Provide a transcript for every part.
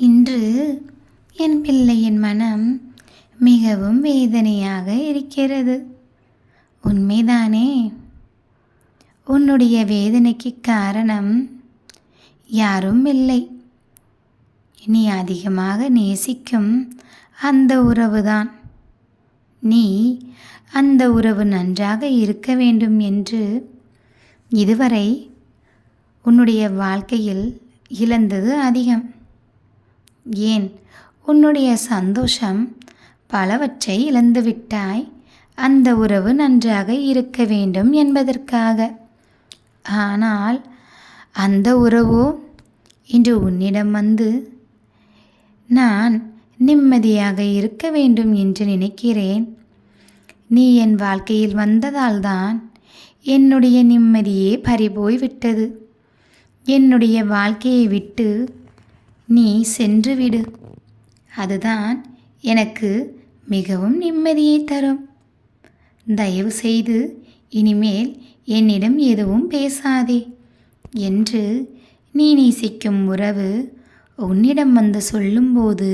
இன்று என் பிள்ளையின் மனம் மிகவும் வேதனையாக இருக்கிறது. உண்மைதானே? உன்னுடைய வேதனைக்கு காரணம் யாரும் இல்லை. நீ அதிகமாக நேசிக்கும் அந்த உறவுதான். நீ அந்த உறவு நன்றாக இருக்க வேண்டும் என்று இதுவரை உன்னுடைய வாழ்க்கையில் இழந்தது அதிகம். ஏன்? உன்னுடைய சந்தோஷம் பலவற்றை இழந்துவிட்டாய். அந்த உறவு நன்றாக இருக்க வேண்டும் என்பதற்காக. ஆனால் அந்த உறவோ? இன்று உன்னிடம் வந்து நான் நிம்மதியாக இருக்க வேண்டும் என்று நினைக்கிறேன். நீ என் வாழ்க்கையில் வந்ததால்தான் என்னுடைய நிம்மதியே பறிபோய் விட்டது என்னுடைய வாழ்க்கையை விட்டு நீ சென்று விடு. அதுதான் எனக்கு மிகவும் நிம்மதியை தரும். தயவு செய்து இனிமேல் என்னிடம் எதுவும் பேசாதே என்று நீ நேசிக்கும் உறவு உன்னிடம் வந்து சொல்லும்போது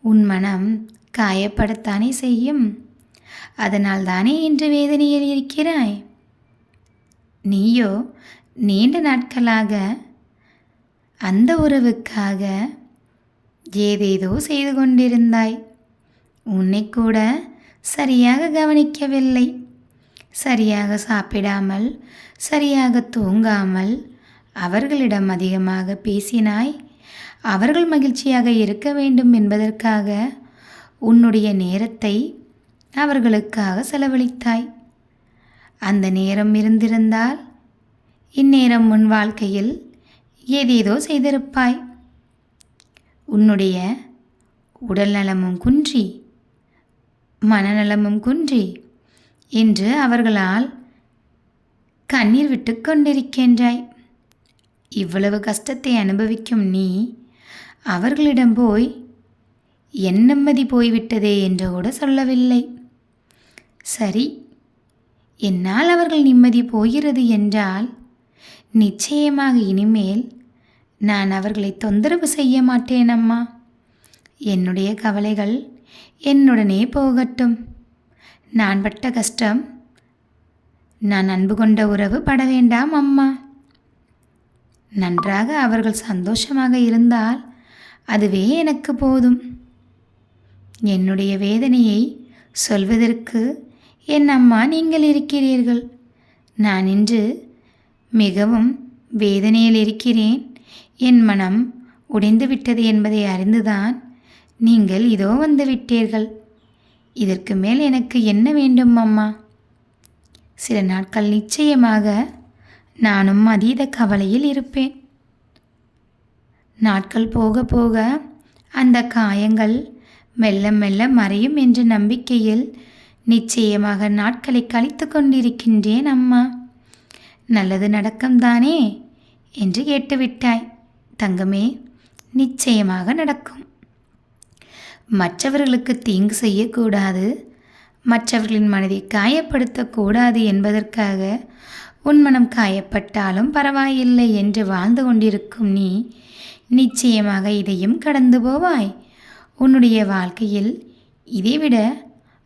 உன் மனம் காயப்படத்தானே செய்யும். அதனால் தானே இன்று வேதனையில் இருக்கிறாய். நீயோ நீண்ட நாட்களாக அந்த உறவுக்காக ஏதேதோ செய்து கொண்டிருந்தாய். உன்னை கூட சரியாக கவனிக்கவில்லை. சரியாக சாப்பிடாமல் சரியாக தூங்காமல் அவர்களிடம் அதிகமாக பேசினாய். அவர்கள் மகிழ்ச்சியாக இருக்க வேண்டும் என்பதற்காக உன்னுடைய நேரத்தை அவர்களுக்காக செலவழித்தாய். அந்த நேரம் இருந்திருந்தால் இந்நேரம் உன் வாழ்க்கையில் ஏதேதோ செய்திருப்பாய். உன்னுடைய உடல் நலமும் குன்றி மனநலமும் குன்றி என்று அவர்களால் கண்ணீர் விட்டு கொண்டிருக்கின்றாய். இவ்வளவு கஷ்டத்தை அனுபவிக்கும் நீ அவர்களிடம் போய் என் நிம்மதி போய்விட்டதே என்று கூட சொல்லவில்லை. சரி என்னால் அவர்கள் நிம்மதி போகிறது என்றால் நிச்சயமாக இனிமேல் நான் அவர்களை தொந்தரவு செய்ய மாட்டேன் அம்மா என்னுடைய கவலைகள் என்னுடனே போகட்டும். நான் பட்ட கஷ்டம் நான் அன்பு கொண்ட உறவு பட வேண்டாம் அம்மா. நன்றாக அவர்கள் சந்தோஷமாக இருந்தால் அதுவே எனக்கு போதும். என்னுடைய வேதனையை சொல்வதற்கு என் அம்மா நீங்கள் இருக்கிறீர்கள். நான் இன்று மிகவும் வேதனையில் இருக்கிறேன் என் மனம் உடைந்து விட்டது என்பதை அறிந்துதான் நீங்கள் இதோ வந்து விட்டீர்கள் இதற்கு மேல் எனக்கு என்ன வேண்டும் அம்மா? சில நாட்கள் நிச்சயமாக நானும் அதீத கவலையில் இருப்பேன். நாட்கள் போக போக அந்த காயங்கள் மெல்ல மெல்ல மறையும் என்ற நம்பிக்கையில் நிச்சயமாக நாட்களை கழித்து கொண்டிருக்கின்றேன் அம்மா. நல்லது நடக்கும் தானே என்று கேட்டுவிட்டாய். தங்கமே நிச்சயமாக நடக்கும். மற்றவர்களுக்கு தீங்கு செய்யக்கூடாது. மற்றவர்களின் மனதை காயப்படுத்தக்கூடாது என்பதற்காக உன் மனம் காயப்பட்டாலும் பரவாயில்லை என்று வாழ்ந்து கொண்டிருக்கும் நீ நிச்சயமாக இதையும் கடந்து போவாய். உன்னுடைய வாழ்க்கையில் இதைவிட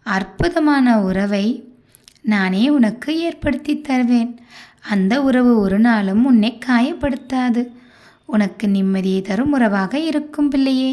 அற்புதமான உறவை நானே உனக்கு ஏற்படுத்தி தருவேன். அந்த உறவு ஒரு நாளும் உன்னை காயப்படுத்தாது. உனக்கு நிம்மதியை தரும் உறவாக இருக்கும் பிள்ளையே.